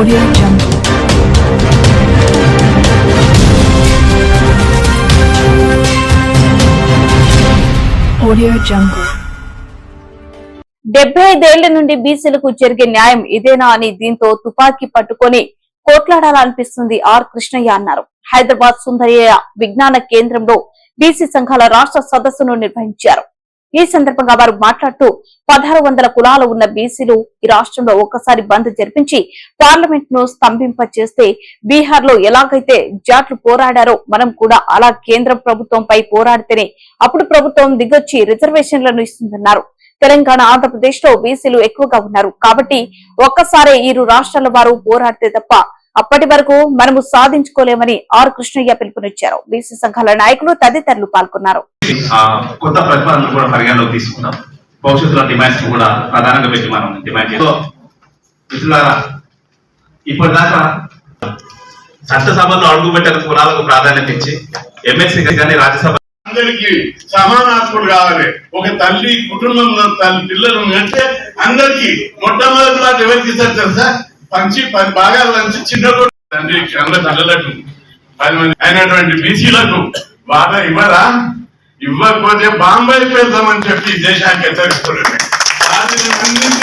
Audio Jungle. Audio Jungle. డెబ్బై ఐదేళ్ళ నుండి బీసీలకు జరిగే న్యాయం ఇదేనా అని దీంతో తుపాకీ పట్టుకొని కోట్లాడాలనిపిస్తుంది ఆర్ కృష్ణయ్య అన్నారు హైదరాబాద్ సుందరయ్య విజ్ఞాన కేంద్రంలో బీసీ సంఘాల రాష్ట్ర సదస్సును నిర్వహించారు ఈ సందర్భంగా వారు మాట్లాడుతూ పదహారు వందల కులాలు ఉన్న బీసీలు ఈ రాష్ట్రంలో ఒక్కసారి బంద్ జరిపించి పార్లమెంట్ను స్తంభింప చేస్తే బీహార్లో ఎలాగైతే జాట్లు పోరాడారో మనం కూడా అలా కేంద్ర ప్రభుత్వంపై పోరాడితేనే అప్పుడు ప్రభుత్వం దిగొచ్చి రిజర్వేషన్లను ఇస్తుందన్నారు. తెలంగాణ ఆంధ్రప్రదేశ్లో బీసీలు ఎక్కువగా ఉన్నారు. కాబట్టి ఒక్కసారే ఇరు రాష్ట్రాల వారు పోరాడితే తప్ప అప్పటి వరకు మనము సాధించుకోలేమని ఆర్ కృష్ణయ్య పిలుపునిచ్చారు. బీసీ సంఘాల నాయకులు తదితరులు పాల్గొన్నారు. ఆ కొత్త ప్రతిపాదనలు కూడా పరిగణలోకి తీసుకున్నాం భవిష్యత్తులో డిమాండ్స్ కూడా ప్రధానంగా పెట్టి మనం డిమాండ్ చేస్తాం. మిత్రులారా ఇప్పటిదాకా చట్టసభలో అడుగుపెట్టిన కులాలకు ప్రాధాన్యత ఇచ్చి ఎమ్మెల్సీ కానీ రాజ్యసభ అందరికి సమాన హక్కులు కావాలి. ఒక తల్లి కుటుంబంలో తల్లి పిల్లలు అంటే అందరికి మొట్టమొదటి మాట ఎవరికి ఇస్తారు తెలుసా? పంచి పది భాగాల నుంచి చిన్న తండ్రి కన్న పిల్లలకు పది మంది అయినటువంటి బీసీలకు బాధ ఇవ్వరా? ఇవ్వకపోతే బాంబాయి పెడతామని చెప్పి దేశానికి హెచ్చరిస్తున్నాను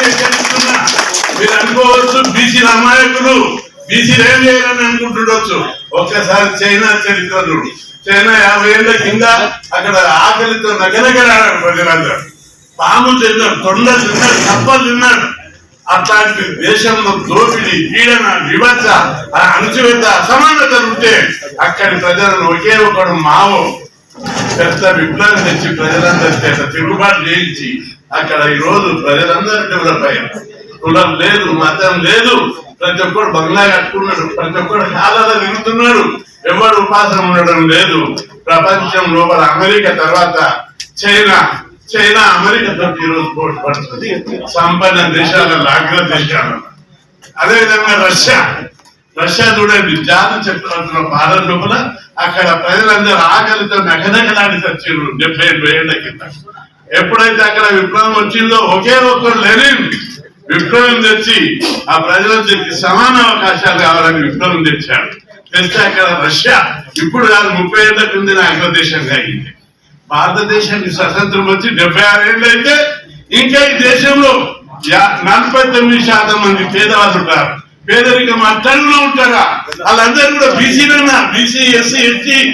హెచ్చరిస్తున్నా. మీరు అనుకోవచ్చు బీసీ అమాయకులు బీసీలు ఏం చేయాలని అనుకుంటుండొచ్చు. ఒక్కసారి చైనా చరిత్ర చూడు. చైనా యాభై ఏళ్ళ కింద అక్కడ ఆకలితో నగనగరాడు ప్రజలందరూ. పాము తిన్నాడు తొండ తిన్నాడు తప్ప తిన్నాడు అట్లాంటి దేశంలో దోపిడి పీడన వివక్ష అణచివేత అసమానత ఉంటే అక్కడి ప్రజలను ఒకే ఒకడు మావో. పెద్ద విప్లవం తెచ్చి ప్రజలందరి చేత తిరుగుబాటు చేయించి అక్కడ ఈ రోజు ప్రజలందరూ డెవలప్ అయ్యారు కులం లేదు మతం లేదు. ప్రతి ఒక్కడు బంగ్లా కట్టుకున్నాడు ప్రతి ఒక్కడు హాలలో తిరుగుతున్నాడు. ఎవరు ఉపాసం ఉండడం లేదు. ప్రపంచం లోపల అమెరికా తర్వాత చైనా చైనా అమెరికా ఈరోజు పోటీ పడుతుంది. సంపన్న దేశాలలో అగ్ర దేశాలలో అదేవిధంగా రష్యా. రష్యా చూడండి జాతి చక్రవర్తుల భారత లోపల అక్కడ ప్రజలందరూ ఆకలితో నగనగలాడి చచ్చారు డెబ్బై ఎనభై ఏళ్ళ కింద. ఎప్పుడైతే అక్కడ విప్లవం వచ్చిందో ఒకే ఒక్కరు లెనిన్ విప్లవం తెచ్చి ఆ ప్రజలందరికీ సమాన అవకాశాలు కావాలని విప్లవం తెచ్చాడు. తెస్తే అక్కడ రష్యా. ఇప్పుడు కాదు ముప్పై ఏళ్ళ కింద అగ్రదేశంగా అయింది భారతదేశానికి స్వతంత్రం వచ్చి డెబ్బై ఆరు ఏళ్ళు అయితే ఇంకా ఈ దేశంలో నలభై తొమ్మిది శాతం మంది పేదవాళ్ళు ఉంటారు. పేదరికం అట్టంలో ఉంటారా? వాళ్ళందరూ కూడా బీసీలన్నా బీసీ ఎస్సీ ఎస్టీ